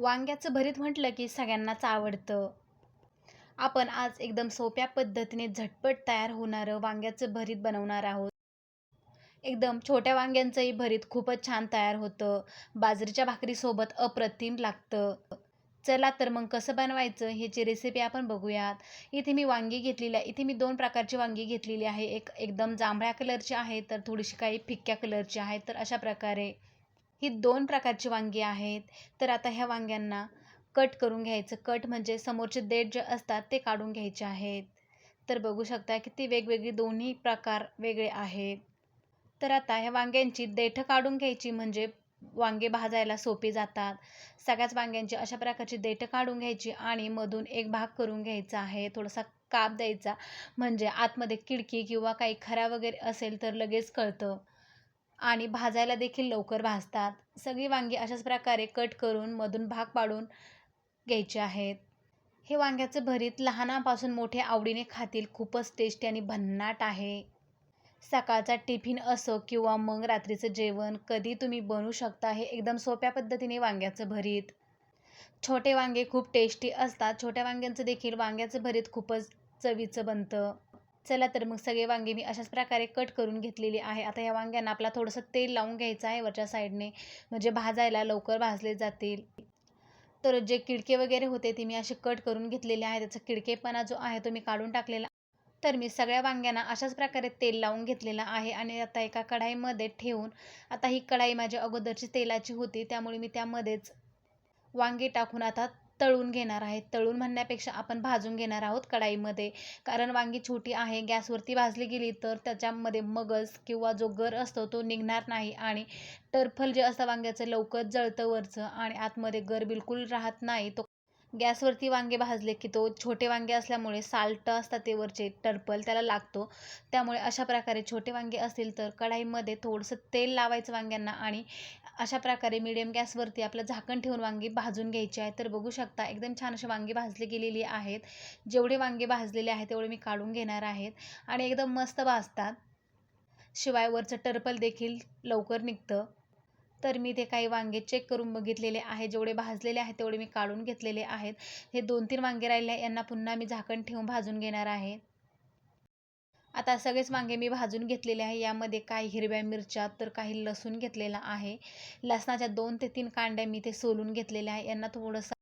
वांग्याचं भरीत म्हटलं की सगळ्यांनाच आवडतं. आपण आज एकदम सोप्या पद्धतीने झटपट तयार होणारं वांग्याचं भरीत बनवणार आहोत. एकदम छोट्या वांग्यांचंही भरीत खूपच छान तयार होतं. बाजरीच्या भाकरीसोबत अप्रतिम लागतं. चला तर मग कसं बनवायचं ह्याची रेसिपी आपण बघूयात. इथे मी वांगी घेतलेली आहे. इथे मी दोन प्रकारची वांगी घेतलेली आहे. एक एकदम जांभळ्या कलरची आहे, तर थोडीशी काही फिक्या कलरची आहे. तर अशा प्रकारे ही दोन प्रकारची वांगी आहेत. तर आता ह्या वांग्यांना कट करून घ्यायचं. कट म्हणजे समोरचे देठ जे असतात ते काढून घ्यायचे आहेत. तर बघू शकता किती वेगवेगळी दोन्ही प्रकार वेगळे आहेत. तर आता ह्या वांग्यांची देठं काढून घ्यायची म्हणजे वांगे भाजायला सोपे जातात. सगळ्याच वांग्यांची अशा प्रकारची देठं काढून घ्यायची आणि मधून एक भाग करून घ्यायचा आहे. थोडासा काप द्यायचा म्हणजे आतमध्ये किडकी किंवा काही खरा वगैरे असेल तर लगेच कळतं आणि भाजायला देखील लवकर भाजतात. सगळी वांगी अशाच प्रकारे कट करून मधून भाग पाडून घ्यायचे आहेत. हे वांग्याचं भरीत लहानापासून मोठे आवडीने खातील. खूपच टेस्टी आणि भन्नाट आहे. सकाळचा टिफिन असो किंवा मग रात्रीचं जेवण कधी तुम्ही बनवू शकता हे एकदम सोप्या पद्धतीने वांग्याचं भरीत. छोटे वांगे खूप टेस्टी असतात. छोट्या वांग्यांचं देखील वांग्याचं भरीत खूपच चवीचं बनतं. चला तर मग सगळे वांगे मी अशाच प्रकारे कट करून घेतलेली आहे. आता या वांग्यांना आपला थोडंसं तेल लावून घ्यायचं आहे वरच्या साईडने म्हणजे भाजायला लवकर भाजले जातील. तर जे किडके वगैरे होते ते मी असे कट करून घेतलेले आहे. त्याचा किडकेपणा जो आहे तो मी काढून टाकलेला तर मी सगळ्या वांग्यांना अशाच प्रकारे तेल लावून घेतलेलं आहे आणि आता एका कढाईमध्ये ठेवून आता ही कढाई माझी अगोदरची तेलाची होती त्यामुळे मी त्यामध्येच वांगे टाकून आता तळून घेणार आहे. तळून म्हणण्यापेक्षा आपण भाजून घेणार आहोत कढाईमध्ये. कारण वांगी छोटी आहे. गॅसवरती भाजली गेली तर त्याच्यामध्ये मगज किंवा जो गर असतो तो निघणार नाही आणि टरफल जे असतं वांग्याचं लवकर जळतं वरचं आणि आतमध्ये गर बिलकुल राहत नाही. तो गॅसवरती वांगे भाजले की तो छोटे वांगे असल्यामुळे साल्ट असतात ते वरचे टर्पल त्याला लागतो. त्यामुळे अशा प्रकारे छोटे वांगे असतील तर कढाईमध्ये थोडंसं तेल लावायचं वांग्यांना आणि अशा प्रकारे मीडियम गॅसवरती आपलं झाकण ठेवून वांगी भाजून घ्यायची आहेत. तर बघू शकता एकदम छान अशी वांगी भाजली गेलेली आहेत. जेवढे वांगे भाजलेले आहेत तेवढे मी काढून घेणार आहेत आणि एकदम मस्त भाजतात. शिवाय वरचं टर्पल देखील लवकर निघतं. तर मी ते काही वांगे चेक करून बघितलेले आहे. जेवढे भाजलेले आहेत तेवढे मी काढून घेतलेले आहेत. हे 2-3 वांगे राहिले यांना पुन्हा मी झाकण ठेवून भाजून घेणार आहे. आता सगळेच वांगे मी भाजून घेतलेले आहे. यामध्ये काही हिरव्या मिरच्या तर काही लसूण घेतलेला आहे. लसणाच्या दोन ते तीन कांड्या मी ते सोलून घेतलेल्या आहे. यांना थोडंसं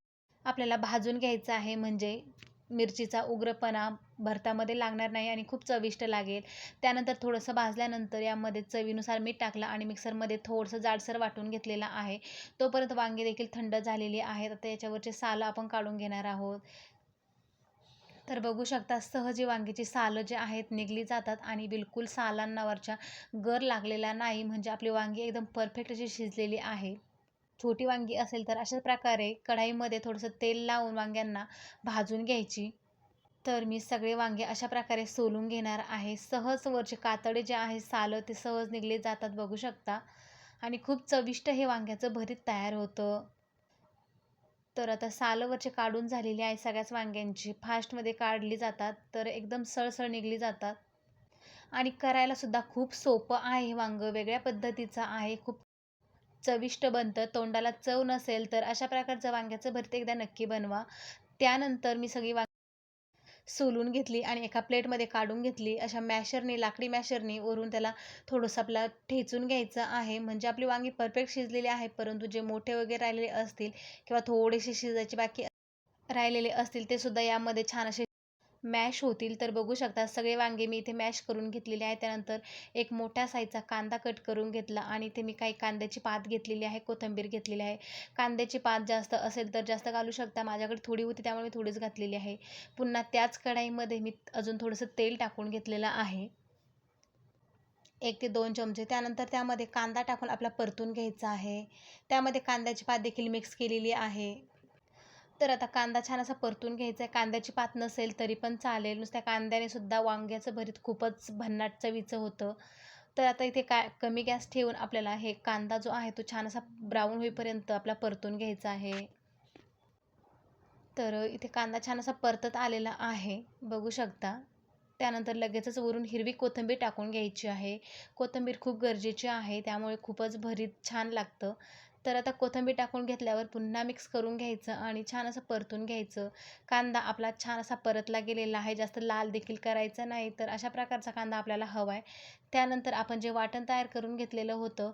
आपल्याला भाजून घ्यायचं आहे म्हणजे मिरचीचा उग्रपणा भरतामध्ये लागणार नाही आणि खूप चविष्ट लागेल. त्यानंतर थोडंसं भाजल्यानंतर यामध्ये चवीनुसार मीठ टाकलं आणि मिक्सरमध्ये थोडंसं जाडसर वाटून घेतलेलं आहे. तोपर्यंत वांगी देखील थंड झालेली आहेत. आता याच्यावरचे सालं आपण काढून घेणार आहोत. तर बघू शकता सहज वांगीची सालं जे आहेत निघली जातात आणि बिलकुल सालांनावरच्या गर लागलेला नाही म्हणजे आपली वांगी एकदम परफेक्ट अशी शिजलेली आहे. छोटी वांगी असेल तर अशा प्रकारे कढाईमध्ये थोडंसं तेल लावून वांग्यांना भाजून घ्यायची. तर मी सगळे वांगे अशा प्रकारे सोलून घेणार आहे. सहज वरचे कातडे जे आहे सालं ते सहज निघले जातात बघू शकता आणि खूप चविष्ट हे वांग्याचं भरीत तयार होतं. तर आता सालंवरचे काढून झालेली आहे सगळ्याच वांग्यांची. फास्टमध्ये काढली जातात तर एकदम सळसळ निघली जातात आणि करायला सुद्धा खूप सोपं आहे हे वांगं. वेगळ्या पद्धतीचं आहे. खूप चविष्ट बनतं. तोंडाला चव नसेल तर अशा प्रकारचं वांग्याचं भरीत एकदा नक्की बनवा. त्यानंतर मी सगळी वांग सोलून घेतली आणि एका प्लेटमध्ये काढून घेतली. अशा मॅशरने लाकडी मॅशरने वरून त्याला थोडंसं आपला ठेचून घ्यायचं आहे. म्हणजे आपली वांगी परफेक्ट शिजलेली आहे. परंतु जे मोठे वगैरे राहिलेले असतील किंवा थोडेसे शिजायचे बाकी राहिलेले असतील ते सुद्धा यामध्ये छान असे मॅश होतील. तर बघू शकता सगळे वांगे मी इथे मॅश करून घेतलेले आहे. त्यानंतर एक मोठ्या साईजचा कांदा कट करून घेतला आणि इथे मी काही कांद्याची पात घेतलेली आहे. कोथिंबीर घेतलेली आहे. कांद्याची पात जास्त असेल तर जास्त घालू शकता. माझ्याकडे थोडी होती त्यामुळे मी थोडीच घातलेली आहे. पुन्हा त्याच कढाईमध्ये मी अजून थोडंसं तेल टाकून घेतलेलं आहे. एक ते दोन चमचे. त्यानंतर त्यामध्ये कांदा टाकून आपला परतून घ्यायचा आहे. त्यामध्ये कांद्याची पात देखील मिक्स केलेली आहे. तर आता कांदा छान असा परतून घ्यायचा आहे. कांद्याची पात नसेल तरी पण चालेल. नुसत्या कांद्याने सुद्धा वांग्याचं भरीत खूपच भन्नाट चवीचं होतं. तर आता इथे काय कमी गॅस ठेवून आपल्याला हे कांदा जो आहे तो छान असा ब्राऊन होईपर्यंत आपला परतून घ्यायचा आहे. तर इथे कांदा छान असा परतत आलेला आहे. बघू शकता. त्यानंतर लगेचच वरून हिरवी कोथिंबीर टाकून घ्यायची आहे. कोथिंबीर खूप गरजेची आहे. त्यामुळे खूपच भरीत छान लागतं. तर आता कोथिंबीर टाकून घेतल्यावर पुन्हा मिक्स करून घ्यायचं आणि छान असं परतून घ्यायचं. कांदा आपला छान असा परतला गेलेला आहे जास्त लाल देखील करायचं नाही तर अशा प्रकारचा कांदा आपल्याला हवा आहे त्यानंतर आपण जे वाटण तयार करून घेतलेलं होतं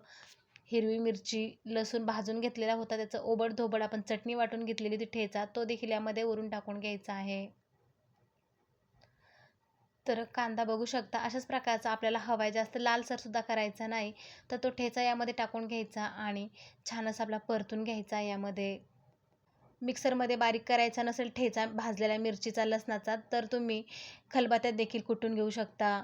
हिरवी मिरची लसूण भाजून घेतलेला होता त्याचं ओबड धोबड आपण चटणी वाटून घेतलेली ती ठेचा तो देखील यामध्ये वरून टाकून घ्यायचा आहे. तर कांदा बघू शकता अशाच प्रकारचा आपल्याला हवा आहे जास्त लालसरसुद्धा करायचा नाही. तर तो ठेचा यामध्ये टाकून घ्यायचा आणि छान असा आपला परतून घ्यायचा यामध्ये. मिक्सरमध्ये बारीक करायचा नसेल ठेचा भाजलेल्या मिरचीचा लसणाचा तर तुम्ही खलबात्यात देखील कुटून घेऊ शकता.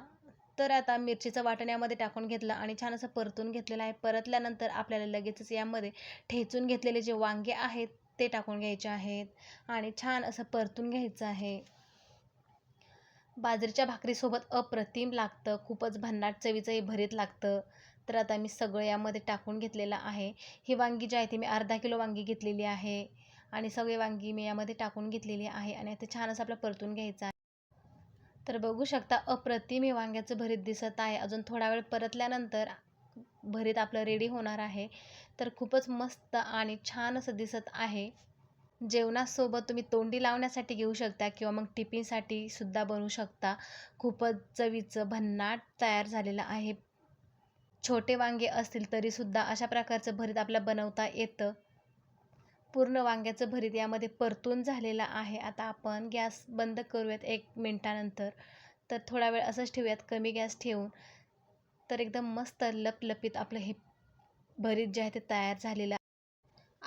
तर आता मिरचीचं वाटण यामध्ये टाकून घेतलं आणि छान असं परतून घेतलेलं आहे. परतल्यानंतर आपल्याला लगेचच यामध्ये ठेचून घेतलेले जे वांगे आहेत ते टाकून घ्यायचे आहेत आणि छान असं परतून घ्यायचं आहे. बाजरीच्या भाकरीसोबत अप्रतिम लागतं. खूपच भन्नाट चवीचं हे भरीत लागतं. तर आता मी सगळं यामध्ये टाकून घेतलेलं आहे. ही वांगी जी आहे ती मी अर्धा किलो वांगी घेतलेली आहे. आणि सगळी वांगी मी यामध्ये टाकून घेतलेली आहे. आणि आता छान असं आपलं परतून घ्यायचं आहे. तर बघू शकता अप्रतिम हे वांग्याचं भरीत दिसत आहे. अजून थोडा वेळ परतल्यानंतर भरीत आपलं रेडी होणार आहे. तर खूपच मस्त आणि छान असं दिसत आहे. जेवणासोबत तुम्ही तोंडी लावण्यासाठी घेऊ शकता किंवा मग टिफिनसाठी सुद्धा बनवू शकता. खूपच चवीचं भन्नाट तयार झालेलं आहे. छोटे वांगे असतील तरीसुद्धा अशा प्रकारचं भरीत आपल्याला बनवता येतं. पूर्ण वांग्याचं भरीत यामध्ये परतून झालेलं आहे. आता आपण गॅस बंद करूयात एक मिनटानंतर. तर थोडा वेळ असंच ठेवूयात. कमी गॅस ठेवून. तर एकदम मस्त लपलपीत आपलं हे भरीत जे आहे ते तयार झालेलं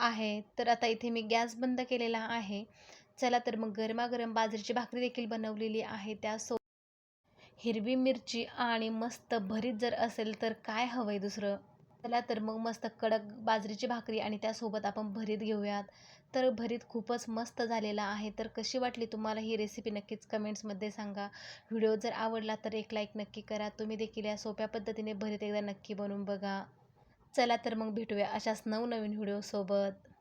आहे. तर आता इथे मी गॅस बंद केलेला आहे. चला तर मग गरमागरम बाजरीची भाकरी देखील बनवलेली आहे. त्यासो हिरवी मिरची आणि मस्त भरीत जर असेल तर काय हवं आहे दुसरं? चला तर मग मस्त कडक बाजरीची भाकरी आणि त्यासोबत आपण भरीत घेऊयात. तर भरीत खूपच मस्त झालेला आहे. तर कशी वाटली तुम्हाला ही रेसिपी नक्कीच कमेंट्समध्ये सांगा. व्हिडिओ जर आवडला तर एक लाईक नक्की करा. तुम्ही देखील या सोप्या पद्धतीने भरीत एकदा नक्की बनवून बघा. चला तर मग भेटूया अशाच नवनवीन व्हिडिओसोबत.